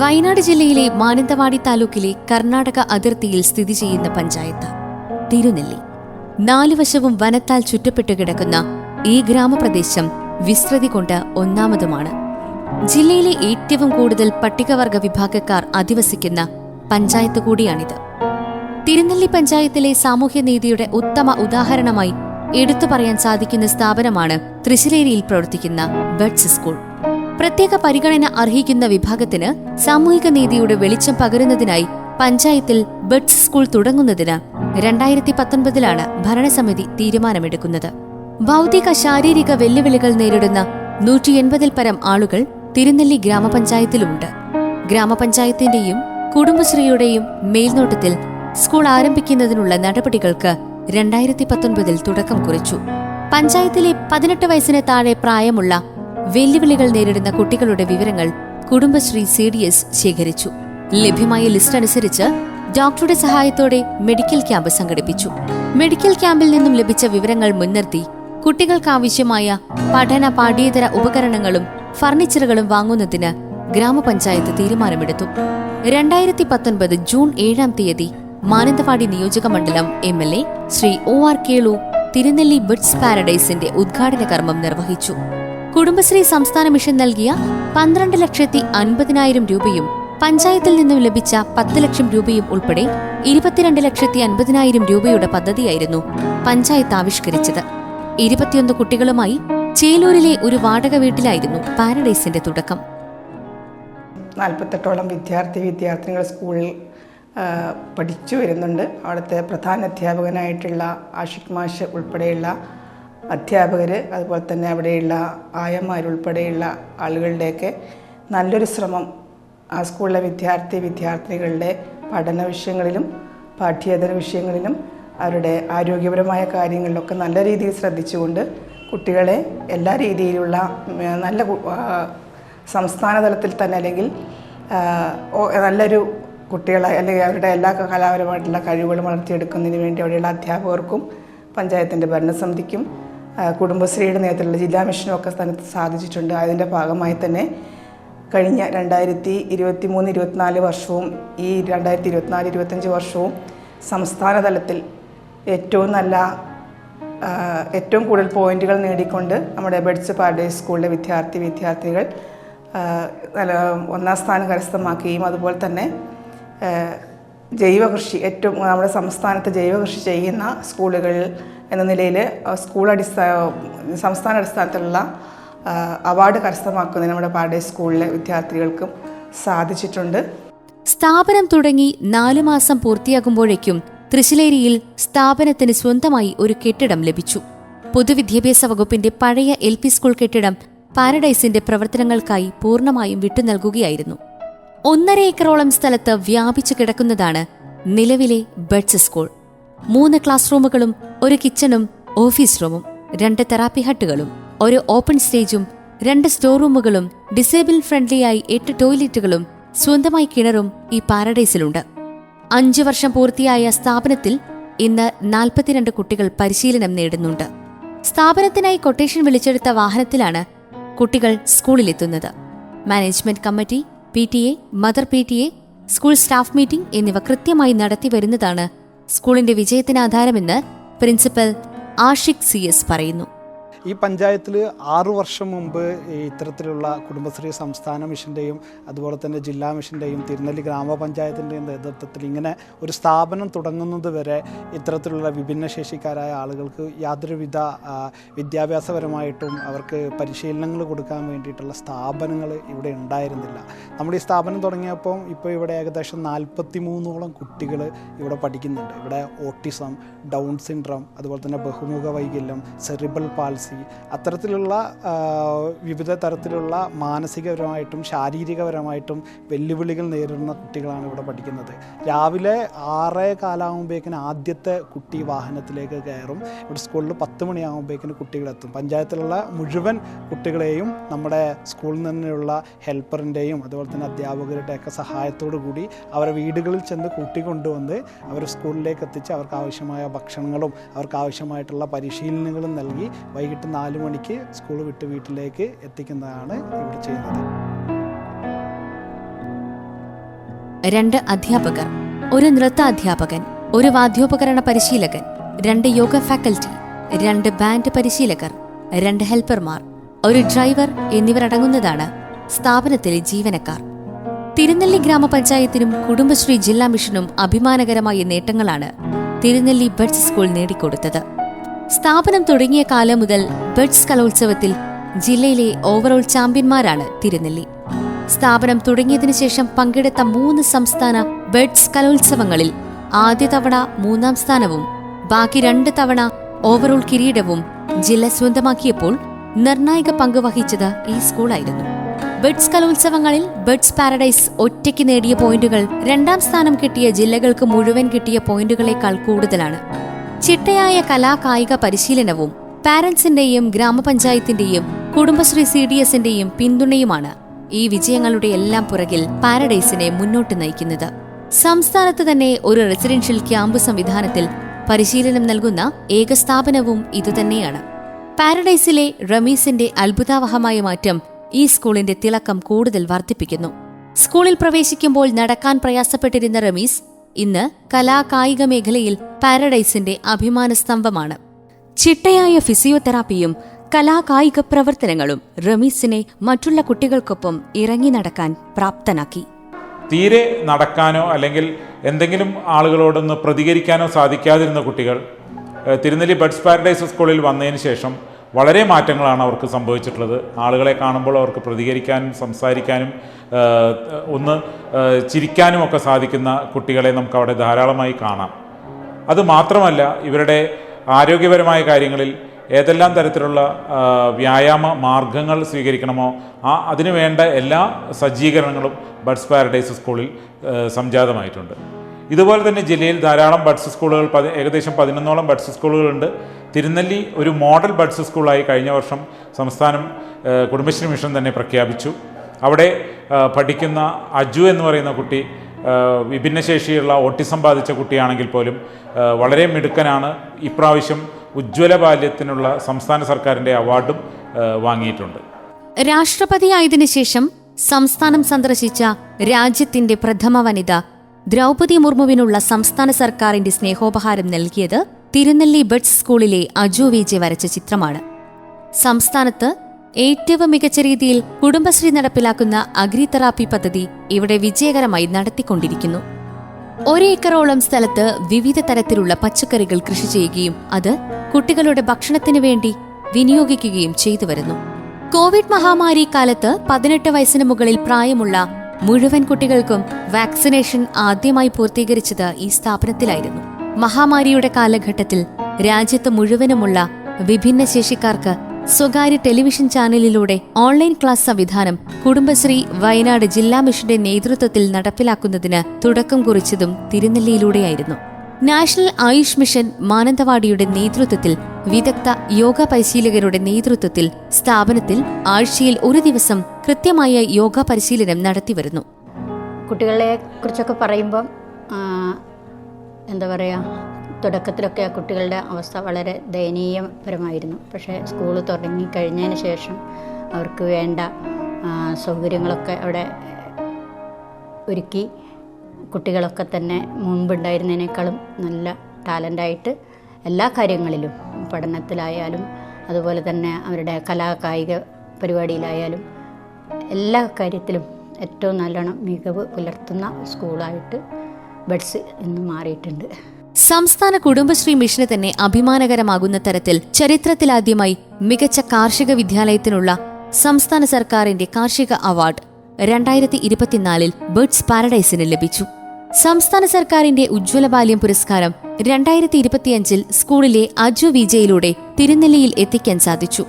വയനാട് ജില്ലയിലെ മാനന്തവാടി താലൂക്കിലെ കർണാടക അതിർത്തിയിൽ സ്ഥിതി ചെയ്യുന്ന പഞ്ചായത്ത് തിരുനെല്ലി. നാലുവശവും വനത്താൽ ചുറ്റപ്പെട്ടു കിടക്കുന്ന ഈ ഗ്രാമപ്രദേശം വിസ്തൃതി കൊണ്ട് ഒന്നാമതുമാണ്. ജില്ലയിലെ ഏറ്റവും കൂടുതൽ പട്ടികവർഗ വിഭാഗക്കാർ അധിവസിക്കുന്ന പഞ്ചായത്ത് കൂടിയാണിത്. തിരുനെല്ലി പഞ്ചായത്തിലെ സാമൂഹ്യനീതിയുടെ ഉത്തമ ഉദാഹരണമായി എടുത്തു പറയാൻ സാധിക്കുന്ന സ്ഥാപനമാണ് തൃശ്ശിലേരിയിൽ പ്രവർത്തിക്കുന്ന ബഡ്സ് സ്കൂൾ. പ്രത്യേക പരിഗണന അർഹിക്കുന്ന വിഭാഗത്തിന് സാമൂഹിക നീതിയുടെ വെളിച്ചം പകരുന്നതിനായി പഞ്ചായത്തിൽ ബഡ്സ് സ്കൂൾ തുടങ്ങുന്നതിന് രണ്ടായിരത്തി പത്തൊൻപതിലാണ് ഭരണസമിതി തീരുമാനമെടുക്കുന്നത്. ഭൗതിക ശാരീരിക വെല്ലുവിളികൾ നേരിടുന്ന നൂറ്റി എൺപതിൽ പരം ആളുകൾ തിരുനെല്ലി ഗ്രാമപഞ്ചായത്തിലുമുണ്ട്. ഗ്രാമപഞ്ചായത്തിന്റെയും കുടുംബശ്രീയുടെയും മേൽനോട്ടത്തിൽ സ്കൂൾ ആരംഭിക്കുന്നതിനുള്ള നടപടികൾക്ക് രണ്ടായിരത്തി പത്തൊൻപതിൽ തുടക്കം കുറിച്ചു. പഞ്ചായത്തിലെ പതിനെട്ട് വയസ്സിന് താഴെ പ്രായമുള്ള വെല്ലുവിളികൾ നേരിടുന്ന കുട്ടികളുടെ വിവരങ്ങൾ കുടുംബശ്രീ സി ഡി എസ് ശേഖരിച്ചു. ലഭ്യമായ ലിസ്റ്റ് അനുസരിച്ച് ഡോക്ടറുടെ സഹായത്തോടെ മെഡിക്കൽ ക്യാമ്പ് സംഘടിപ്പിച്ചു. മെഡിക്കൽ ക്യാമ്പിൽ നിന്നും ലഭിച്ച വിവരങ്ങൾ മുൻനിർത്തി കുട്ടികൾക്കാവശ്യമായ പഠന പാഠ്യേതര ഉപകരണങ്ങളും ഫർണിച്ചറുകളും വാങ്ങുന്നതിന് ഗ്രാമപഞ്ചായത്ത് തീരുമാനമെടുത്തു. രണ്ടായിരത്തി പത്തൊൻപത് ജൂൺ ഏഴാം തീയതി മാനന്തവാടി നിയോജക മണ്ഡലം M L A Shri O R Kelu Thirunelli birds പാരഡൈസിന്റെ ഉദ്ഘാടന കർമ്മം നിർവഹിച്ചു. കുടുംബശ്രീ സംസ്ഥാന മിഷൻ നൽകിയ പന്ത്രണ്ട് ലക്ഷത്തി അൻപതിനായിരം രൂപയും പഞ്ചായത്തിൽ നിന്നും ലഭിച്ച പത്ത് ലക്ഷം രൂപയും ഉൾപ്പെടെ ഇരുപത്തിരണ്ട് ലക്ഷത്തി അൻപതിനായിരം രൂപയുടെ പദ്ധതിയായിരുന്നു പഞ്ചായത്ത് ആവിഷ്കരിച്ചത്. ഇരുപത്തിയൊന്ന് കുട്ടികളുമായി ചേലൂരിലെ ഒരു വാടക വീട്ടിലായിരുന്നു പാരഡൈസിന്റെ തുടക്കം. നാൽപ്പത്തെട്ടോളം വിദ്യാർത്ഥി വിദ്യാർത്ഥിനികൾ സ്കൂളിൽ പഠിച്ചു വരുന്നുണ്ട്. അവിടുത്തെ പ്രധാന അധ്യാപകനായിട്ടുള്ള ആഷിഖ് മാഷ് ഉൾപ്പെടെയുള്ള അധ്യാപകർ അതുപോലെ തന്നെ അവിടെയുള്ള ആയമാരുൾപ്പെടെയുള്ള ആളുകളുടെയൊക്കെ നല്ലൊരു ശ്രമം ആ സ്കൂളിലെ വിദ്യാർത്ഥി വിദ്യാർത്ഥിനികളുടെ പഠന വിഷയങ്ങളിലും പാഠ്യേതര വിഷയങ്ങളിലും അവരുടെ ആരോഗ്യപരമായ കാര്യങ്ങളിലൊക്കെ നല്ല രീതിയിൽ ശ്രദ്ധിച്ചുകൊണ്ട് കുട്ടികളെ എല്ലാ രീതിയിലുള്ള നല്ല സംസ്ഥാന തലത്തിൽ തന്നെ അല്ലെങ്കിൽ നല്ലൊരു കുട്ടികളെ അല്ലെങ്കിൽ അവരുടെ എല്ലാ കലാപരമായിട്ടുള്ള കഴിവുകളും വളർത്തിയെടുക്കുന്നതിന് വേണ്ടി അവിടെയുള്ള അധ്യാപകർക്കും പഞ്ചായത്തിന്റെ ഭരണസമിതിക്കും കുടുംബശ്രീയുടെ നേതൃത്വത്തിലുള്ള ജില്ലാ മിഷനും ഒക്കെ സ്ഥാനത്ത് സാധിച്ചിട്ടുണ്ട് അതിന്റെ ഭാഗമായി തന്നെ കഴിഞ്ഞ രണ്ടായിരത്തി ഇരുപത്തി മൂന്ന് ഇരുപത്തിനാല് വർഷവും ഈ രണ്ടായിരത്തി ഇരുപത്തിനാല് ഇരുപത്തഞ്ച് വർഷവും സംസ്ഥാന തലത്തിൽ ഏറ്റവും നല്ല ഏറ്റവും കൂടുതൽ പോയിന്റുകൾ നേടിക്കൊണ്ട് നമ്മുടെ ബെഡ്സ് പാരഡൈസ് സ്കൂളിലെ വിദ്യാർത്ഥി വിദ്യാർത്ഥികൾ ഒന്നാം സ്ഥാനം കരസ്ഥമാക്കുകയും അതുപോലെ തന്നെ ജൈവകൃഷി ഏറ്റവും നമ്മുടെ സംസ്ഥാനത്ത് ജൈവകൃഷി ചെയ്യുന്ന സ്കൂളുകൾ എന്ന നിലയിൽ സ്കൂൾ അടിസ്ഥാന സംസ്ഥാന അടിസ്ഥാനത്തിലുള്ള അവാർഡ് കരസ്ഥമാക്കുന്നതിന് നമ്മുടെ പാടേ സ്കൂളിലെ വിദ്യാർത്ഥികൾക്കും സാധിച്ചിട്ടുണ്ട്. സ്ഥാപനം തുടങ്ങി നാലു മാസം പൂർത്തിയാകുമ്പോഴേക്കും തൃശ്ശിലേരിയിൽ സ്ഥാപനത്തിന് സ്വന്തമായി ഒരു കെട്ടിടം ലഭിച്ചു. പൊതുവിദ്യാഭ്യാസ വകുപ്പിന്റെ പഴയ എൽ സ്കൂൾ കെട്ടിടം പാരഡൈസിന്റെ പ്രവർത്തനങ്ങൾക്കായി പൂർണമായും വിട്ടുനൽകുകയായിരുന്നു. ഒന്നര ഏക്കറോളം സ്ഥലത്ത് വ്യാപിച്ചു കിടക്കുന്നതാണ് നിലവിലെ ബഡ്സ് സ്കൂൾ. മൂന്ന് ക്ലാസ് റൂമുകളും ഒരു കിച്ചണും ഓഫീസ് റൂമും രണ്ട് തെറാപ്പി ഹട്ടുകളും ഒരു ഓപ്പൺ സ്റ്റേജും രണ്ട് സ്റ്റോർ റൂമുകളും ഡിസേബിൾ ഫ്രണ്ട്ലിയായി എട്ട് ടോയ്ലറ്റുകളും സ്വന്തമായി കിണറും ഈ പാരഡൈസിലുണ്ട്. അഞ്ചു വർഷം പൂർത്തിയായ സ്ഥാപനത്തിൽ ഇന്ന് നാൽപ്പത്തിരണ്ട് കുട്ടികൾ പരിശീലനം നേടുന്നുണ്ട്. സ്ഥാപനത്തിനായി കൊട്ടേഷൻ വിളിച്ചെടുത്ത വാഹനത്തിലാണ് കുട്ടികൾ സ്കൂളിലെത്തുന്നത്. Management committee P T A mother P T A school staff meeting എന്നിവ കൃത്യമായി നടത്തി വരുന്നതാണ് സ്കൂളിന്റെ വിജയത്തിന് ആധാരമെന്ന് പ്രിൻസിപ്പൽ ആഷിഖ് സി എസ് പറയുന്നു. ഈ പഞ്ചായത്തിൽ ആറു വർഷം മുമ്പ് ഇത്തരത്തിലുള്ള കുടുംബശ്രീ സംസ്ഥാന മിഷന്റെയും അതുപോലെ തന്നെ ജില്ലാ മിഷന്റെയും തിരുനെല്ലി ഗ്രാമപഞ്ചായത്തിന്റെയും നേതൃത്വത്തിൽ ഇങ്ങനെ ഒരു സ്ഥാപനം തുടങ്ങുന്നത് വരെ ഇത്തരത്തിലുള്ള വിഭിന്നശേഷിക്കാരായ ആളുകൾക്ക് യാതൊരുവിധ വിദ്യാഭ്യാസപരമായിട്ടും അവർക്ക് പരിശീലനങ്ങൾ കൊടുക്കാൻ വേണ്ടിയിട്ടുള്ള സ്ഥാപനങ്ങൾ ഇവിടെ ഉണ്ടായിരുന്നില്ല. നമ്മൾ ഈ സ്ഥാപനം തുടങ്ങിയപ്പോൾ ഇപ്പോൾ ഇവിടെ ഏകദേശം നാൽപ്പത്തി മൂന്നോളം കുട്ടികൾ ഇവിടെ പഠിക്കുന്നുണ്ട്. ഇവിടെ ഓട്ടിസം ഡൗൺ സിൻഡ്രം അതുപോലെ തന്നെ ബഹുമുഖ വൈകല്യം സെറിബൽ പാൾസി അത്തരത്തിലുള്ള വിവിധ തരത്തിലുള്ള മാനസികപരമായിട്ടും ശാരീരികപരമായിട്ടും വെല്ലുവിളികൾ നേരിടുന്ന കുട്ടികളാണ് ഇവിടെ പഠിക്കുന്നത്. രാവിലെ ആറേ കാലാകുമ്പോഴേക്കിന് ആദ്യത്തെ കുട്ടി വാഹനത്തിലേക്ക് കയറും. ഇവിടെ സ്കൂളിൽ പത്ത് മണിയാകുമ്പോഴേക്കിന് കുട്ടികളെത്തും. പഞ്ചായത്തിലുള്ള മുഴുവൻ കുട്ടികളെയും നമ്മുടെ സ്കൂളിൽ നിന്നുള്ള ഹെൽപ്പറിന്റെയും അതുപോലെ തന്നെ അധ്യാപകരുടെയൊക്കെ സഹായത്തോടു കൂടി അവരെ വീടുകളിൽ ചെന്ന് കൂട്ടിക്കൊണ്ടുവന്ന് അവർ സ്കൂളിലേക്ക് എത്തിച്ച് അവർക്ക് ആവശ്യമായ ഭക്ഷണങ്ങളും അവർക്ക് ആവശ്യമായിട്ടുള്ള പരിശീലനങ്ങളും നൽകി വൈകിട്ട് നാല് മണിക്ക് സ്കൂൾ വിട്ട് വീട്ടിലേക്ക് എത്തിക്കുന്നതാണ് ഇവിടെ ചെയ്യുന്നത്. രണ്ട് അധ്യാപകർ ഒരു നൃത്ത അധ്യാപകൻ ഒരു വാദ്യോപകരണ പരിശീലകൻ രണ്ട് യോഗ ഫാക്കൽറ്റി രണ്ട് ബാൻഡ് പരിശീലകർ രണ്ട് ഹെൽപ്പർമാർ ഒരു ഡ്രൈവർ എന്നിവരടങ്ങുന്നതാണ് സ്ഥാപനത്തിലെ ജീവനക്കാർ. തിരുനെല്ലി ഗ്രാമപഞ്ചായത്തിനും കുടുംബശ്രീ ജില്ലാ മിഷനും അഭിമാനകരമായ നേട്ടങ്ങളാണ് തിരുനെല്ലി ബഡ്സ് സ്കൂൾ നേടിക്കൊടുത്തത്. സ്ഥാപനം തുടങ്ങിയ കാലം മുതൽ ബഡ്സ് കലോത്സവത്തിൽ ജില്ലയിലെ ഓവറോൾ ചാമ്പ്യന്മാരാണ് തിരുനെല്ലി. സ്ഥാപനം തുടങ്ങിയതിനു ശേഷം പങ്കെടുത്ത മൂന്ന് സംസ്ഥാന ബഡ്സ് കലോത്സവങ്ങളിൽ ആദ്യ തവണ മൂന്നാം സ്ഥാനവും ബാക്കി രണ്ട് തവണ ഓവറോൾ കിരീടവും ജില്ല സ്വന്തമാക്കിയപ്പോൾ നിർണായക പങ്ക് വഹിച്ചത് ഈ സ്കൂളായിരുന്നു. ബഡ്സ് കലോത്സവങ്ങളിൽ ബഡ്സ് പാരഡൈസ് ഒറ്റയ്ക്ക് നേടിയ പോയിന്റുകൾ രണ്ടാം സ്ഥാനം കിട്ടിയ ജില്ലകൾക്ക് മുഴുവൻ കിട്ടിയ പോയിന്റുകളേക്കാൾ കൂടുതലാണ്. ചിട്ടയായ കലാകായിക പരിശീലനവും പാരന്റ്സിന്റെയും ഗ്രാമപഞ്ചായത്തിന്റെയും കുടുംബശ്രീ സി ഡി എസിന്റെയും പിന്തുണയുമാണ് ഈ വിജയങ്ങളുടെ എല്ലാം പുറകിൽ പാരഡൈസിനെ മുന്നോട്ട് നയിക്കുന്നത്. സംസ്ഥാനത്ത് തന്നെ ഒരു റെസിഡൻഷ്യൽ ക്യാമ്പ് സംവിധാനത്തിൽ പരിശീലനം നൽകുന്ന ഏക സ്ഥാപനവും ഇതുതന്നെയാണ്. പാരഡൈസിലെ റമീസിന്റെ അത്ഭുതാവഹമായ മാറ്റം ഈ സ്കൂളിന്റെ തിളക്കം കൂടുതൽ വർദ്ധിപ്പിക്കുന്നു. സ്കൂളിൽ പ്രവേശിക്കുമ്പോൾ നടക്കാൻ പ്രയാസപ്പെട്ടിരുന്ന റമീസ് ഇന്ന് കലാകായിക മേഖലയിൽ പാരഡൈസിന്റെ അഭിമാന സ്തംഭമാണ് ചിട്ടയായ ഫിസിയോതെറാപ്പിയും കലാകായിക പ്രവർത്തനങ്ങളും റമീസിനെ മറ്റുള്ള കുട്ടികൾക്കൊപ്പം ഇറങ്ങി നടക്കാൻ പ്രാപ്തനാക്കി. തീരെ നടക്കാനോ അല്ലെങ്കിൽ എന്തെങ്കിലും ആളുകളോടൊന്ന് പ്രതികരിക്കാനോ സാധിക്കാതിരുന്ന കുട്ടികൾ തിരുനെല്ലി ബഡ്സ് പാരഡൈസ് സ്കൂളിൽ വന്നതിന് ശേഷം വളരെ മാറ്റങ്ങളാണ് അവർക്ക് സംഭവിച്ചിട്ടുള്ളത്. ആളുകളെ കാണുമ്പോൾ അവർക്ക് പ്രതികരിക്കാനും സംസാരിക്കാനും ഒന്ന് ചിരിക്കാനും ഒക്കെ സാധിക്കുന്ന കുട്ടികളെ നമുക്ക് അവിടെ ധാരാളമായി കാണാം. അത് മാത്രമല്ല ഇവരുടെ ആരോഗ്യപരമായ കാര്യങ്ങളിൽ ഏതെല്ലാം തരത്തിലുള്ള വ്യായാമ മാർഗങ്ങൾ സ്വീകരിക്കണമോ ആ അതിനു വേണ്ട എല്ലാ സജ്ജീകരണങ്ങളും ബഡ്സ് പാരഡൈസ് സ്കൂളിൽ സംജാതമായിട്ടുണ്ട്. ഇതുപോലെ തന്നെ ജില്ലയിൽ ധാരാളം ബഡ്സ് സ്കൂളുകൾ പതി ഏകദേശം പതിനൊന്നോളം ബഡ്സ് സ്കൂളുകളുണ്ട്. തിരുനെല്ലി ഒരു മോഡൽ ബഡ്സ് സ്കൂളായി കഴിഞ്ഞ വർഷം സംസ്ഥാനം കുടുംബശ്രീ മിഷൻ തന്നെ പ്രഖ്യാപിച്ചു. അവിടെ പഠിക്കുന്ന അജു എന്ന് പറയുന്ന കുട്ടി വിഭിന്നശേഷിയുള്ള ഓട്ടിസം ബാധിച്ച കുട്ടിയാണെങ്കിൽ പോലും വളരെ മിടുക്കനാണ്. ഇപ്രാവശ്യം ഉജ്ജ്വല ബാല്യത്തിനുള്ള സംസ്ഥാന സർക്കാരിന്റെ അവാർഡും വാങ്ങിയിട്ടുണ്ട് വാങ്ങിയിട്ടുണ്ട്. രാഷ്ട്രപതിയായതിനു ശേഷം സംസ്ഥാനം സന്ദർശിച്ച രാജ്യത്തിന്റെ പ്രഥമ വനിത ദ്രൗപതി മുർമുവിനുള്ള സംസ്ഥാന സർക്കാരിന്റെ സ്നേഹോപഹാരം നൽകിയത് തിരുനെല്ലി ബഡ്സ് സ്കൂളിലെ അജു വിജയ് വരച്ച ചിത്രമാണ്. സംസ്ഥാനത്ത് ഏറ്റവും മികച്ച രീതിയിൽ കുടുംബശ്രീ നടപ്പിലാക്കുന്ന അഗ്രി തെറാപ്പി പദ്ധതി ഇവിടെ വിജയകരമായി നടത്തിക്കൊണ്ടിരിക്കുന്നു. ഒരേക്കറോളം സ്ഥലത്ത് വിവിധ തരത്തിലുള്ള പച്ചക്കറികൾ കൃഷി ചെയ്യുകയും അത് കുട്ടികളുടെ ഭക്ഷണത്തിനു വേണ്ടി വിനിയോഗിക്കുകയും ചെയ്തു വരുന്നു കോവിഡ് മഹാമാരി കാലത്ത് പതിനെട്ട് വയസ്സിന് മുകളിൽ പ്രായമുള്ള മുഴുവൻ കുട്ടികൾക്കും വാക്സിനേഷൻ ആദ്യമായി പൂർത്തീകരിച്ചത് ഈ സ്ഥാപനത്തിലായിരുന്നു. മഹാമാരിയുടെ കാലഘട്ടത്തിൽ രാജ്യത്ത് മുഴുവനുമുള്ള വിഭിന്നശേഷിക്കാർക്ക് സ്വകാര്യ ടെലിവിഷൻ ചാനലിലൂടെ ഓൺലൈൻ ക്ലാസ് സംവിധാനം കുടുംബശ്രീ വയനാട് ജില്ലാ മിഷന്റെ നേതൃത്വത്തിൽ നടപ്പിലാക്കുന്നതിന് തുടക്കം കുറിച്ചതും തിരുനെല്ലിയിലൂടെയായിരുന്നു. നാഷണൽ ആയുഷ് മിഷൻ മാനന്തവാടിയുടെ നേതൃത്വത്തിൽ വിദഗ്ധ യോഗ പരിശീലകരുടെ നേതൃത്വത്തിൽ സ്ഥാപനത്തിൽ ആഴ്ചയിൽ ഒരു ദിവസം കൃത്യമായ യോഗ പരിശീലനം നടത്തിവരുന്നു. കുട്ടികളെ കുറിച്ചൊക്കെ പറയുമ്പം എന്താ പറയുക തുടക്കത്തിലൊക്കെ ആ കുട്ടികളുടെ അവസ്ഥ വളരെ ദയനീയപരമായിരുന്നു. പക്ഷേ സ്കൂൾ തുടങ്ങിക്കഴിഞ്ഞതിന് ശേഷം അവർക്ക് വേണ്ട സൗകര്യങ്ങളൊക്കെ അവിടെ ഒരുക്കി കുട്ടികളൊക്കെ തന്നെ മുമ്പുണ്ടായിരുന്നതിനേക്കാളും നല്ല ടാലന്റായിട്ട് എല്ലാ കാര്യങ്ങളിലും പഠനത്തിലായാലും അതുപോലെ തന്നെ അവരുടെ കലാകായിക പരിപാടിയിലായാലും എല്ലാ കാര്യത്തിലും ഏറ്റവും നല്ലോണം മികവ് പുലർത്തുന്ന സ്കൂളായിട്ട് ബഡ്സ് ഇന്ന് മാറിയിട്ടുണ്ട്. സംസ്ഥാന കുടുംബശ്രീ മിഷന് തന്നെ അഭിമാനകരമാകുന്ന തരത്തിൽ ചരിത്രത്തിലാദ്യമായി മികച്ച കാർഷിക വിദ്യാലയത്തിനുള്ള സംസ്ഥാന സർക്കാരിന്റെ കാർഷിക അവാർഡ് രണ്ടായിരത്തി ഇരുപത്തിനാലിൽ ബേഡ്സ് പാരഡൈസിന് ലഭിച്ചു. സംസ്ഥാന സർക്കാരിന്റെ ഉജ്ജ്വല ബാല്യം പുരസ്കാരം രണ്ടായിരത്തി ഇരുപത്തിയഞ്ചിൽ സ്കൂളിലെ അജു വിജയിലൂടെ തിരുനെല്ലിയിൽ എത്തിക്കാൻ സാധിച്ചു.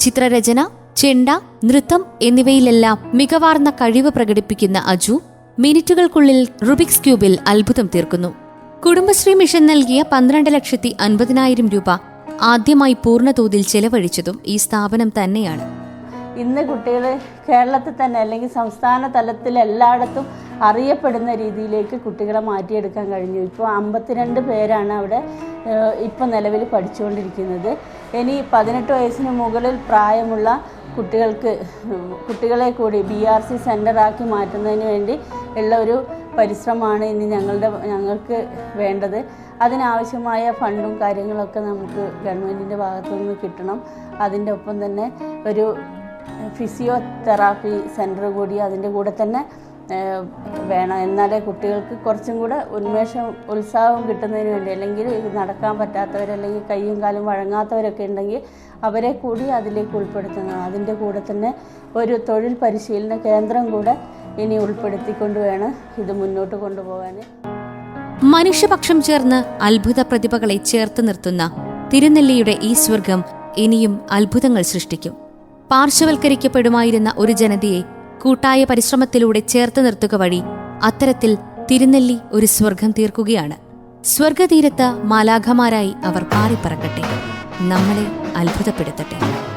ചിത്രരചന ചെണ്ട നൃത്തം എന്നിവയിലെല്ലാം മികവാർന്ന കഴിവ് പ്രകടിപ്പിക്കുന്ന അജു മിനിറ്റുകൾക്കുള്ളിൽ റുബിക്സ് ക്യൂബിൽ അത്ഭുതം തീർക്കുന്നു. കുടുംബശ്രീ മിഷൻ നൽകിയ പന്ത്രണ്ട് ലക്ഷത്തി അൻപതിനായിരം രൂപ ആദ്യമായി പൂർണതോതിൽ ചെലവഴിച്ചതും ഈ സ്ഥാപനം തന്നെയാണ്. ഇന്ന് കുട്ടികൾ കേരളത്തിൽ തന്നെ അല്ലെങ്കിൽ സംസ്ഥാന തലത്തിൽ എല്ലായിടത്തും അറിയപ്പെടുന്ന രീതിയിലേക്ക് കുട്ടികളെ മാറ്റിയെടുക്കാൻ കഴിഞ്ഞു. ഇപ്പോൾ അമ്പത്തിരണ്ട് പേരാണ് അവിടെ ഇപ്പോൾ നിലവിൽ പഠിച്ചുകൊണ്ടിരിക്കുന്നത്. ഇനി പതിനെട്ട് വയസ്സിന് മുകളിൽ പ്രായമുള്ള കുട്ടികൾക്ക് കുട്ടികളെ കൂടി ബി ആർ സി സെന്ററാക്കി മാറ്റുന്നതിന് വേണ്ടി ഉള്ള ഒരു പരിശ്രമമാണ് ഇനി ഞങ്ങളുടെ ഞങ്ങൾക്ക് വേണ്ടത്. അതിനാവശ്യമായ ഫണ്ടും കാര്യങ്ങളൊക്കെ നമുക്ക് ഗവൺമെന്റിന്റെ ഭാഗത്തു നിന്ന് കിട്ടണം. അതിന്റെ ഒപ്പം തന്നെ ഒരു ഫിസിയോതെറാപ്പി സെന്റർ കൂടി അതിന്റെ കൂടെ തന്നെ വേണം. എന്നാലേ കുട്ടികൾക്ക് കുറച്ചും കൂടെ ഉന്മേഷം ഉത്സാഹം കിട്ടുന്നതിന് വേണ്ടി അല്ലെങ്കിൽ നടക്കാൻ പറ്റാത്തവർ അല്ലെങ്കിൽ കൈയും കാലും വഴങ്ങാത്തവരൊക്കെ ഉണ്ടെങ്കിൽ അവരെ കൂടി അതിലേക്ക് ഉൾപ്പെടുത്തുന്നത് അതിന്റെ കൂടെ തന്നെ ഒരു തൊഴിൽ പരിശീലന കേന്ദ്രം കൂടെ ഇനി ഉൾപ്പെടുത്തിക്കൊണ്ട് വേണം ഇത് മുന്നോട്ട് കൊണ്ടുപോകാൻ മനുഷ്യപക്ഷം ചേർന്ന് അത്ഭുത പ്രതിഭകളെ ചേർത്ത് നിർത്തുന്ന തിരുനെല്ലിയുടെ ഈ സ്വർഗം ഇനിയും അത്ഭുതങ്ങൾ സൃഷ്ടിക്കും. പാർശ്വവൽക്കരിക്കപ്പെടുമായിരുന്ന ഒരു ജനതയെ കൂട്ടായ പരിശ്രമത്തിലൂടെ ചേർത്ത് നിർത്തുക വഴി അത്തരത്തിൽ തിരുനെല്ലി ഒരു സ്വർഗം തീർക്കുകയാണ്. സ്വർഗതീരത്ത് മാലാഖമാരായി അവർ പാറിപ്പറക്കട്ടെ നമ്മളെ അത്ഭുതപ്പെടുത്തട്ടെ.